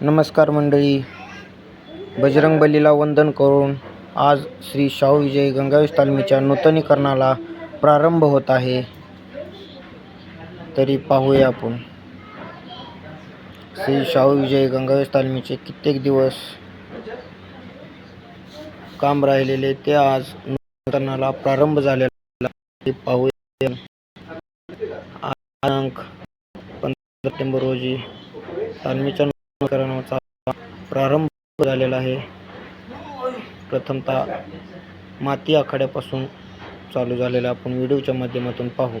नमस्कार मंडळी. बजरंग बलीला वंदन करून आज श्री शाहू विजय गंगावेश तालमीच्या नूतनीकरणाला प्रारंभ होत आहे. तरी पाहूया आपण. श्री शाहू विजय गंगावेश तालमीचे कित्येक दिवस काम राहिलेले ते आज नूतनाला प्रारंभ झालेला पाहूया. दिनांक पंधरा सप्टेंबर रोजी तालमीच्या नूतनीकरणाचा प्रारंभ झालेला आहे. प्रथमतः माती आखाड्यापासून चालू झालेला आपण व्हिडिओच्या माध्यमातून पाहू.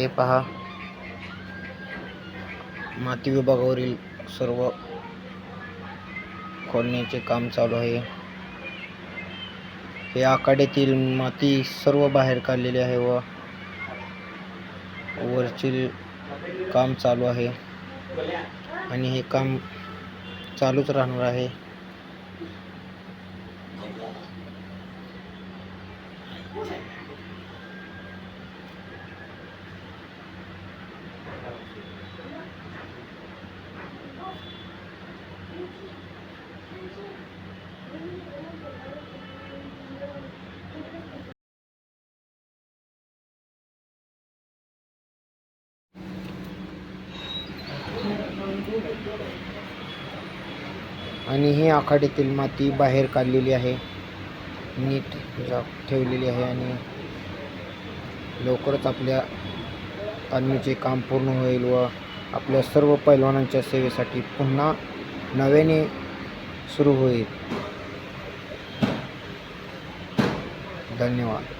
हे पहा. माती विभागावरील सर्व खोलण्याचे काम चालू आहे. हे आखाड्यातील माती सर्व बाहेर काढलेली आहे व वरची काम चालू आहे. आणि हे काम चालूच राहणार आहे. आणि ही आखाड्यातील माती बाहेर काढलेली आहे. नीट ठेवलेली आहे आणि लवकरच आपल्या तालमीचे काम पूर्ण होईल व आपल्या सर्व पैलवानांच्या सेवेसाठी पुन्हा नव्याने सुरू होईल. धन्यवाद.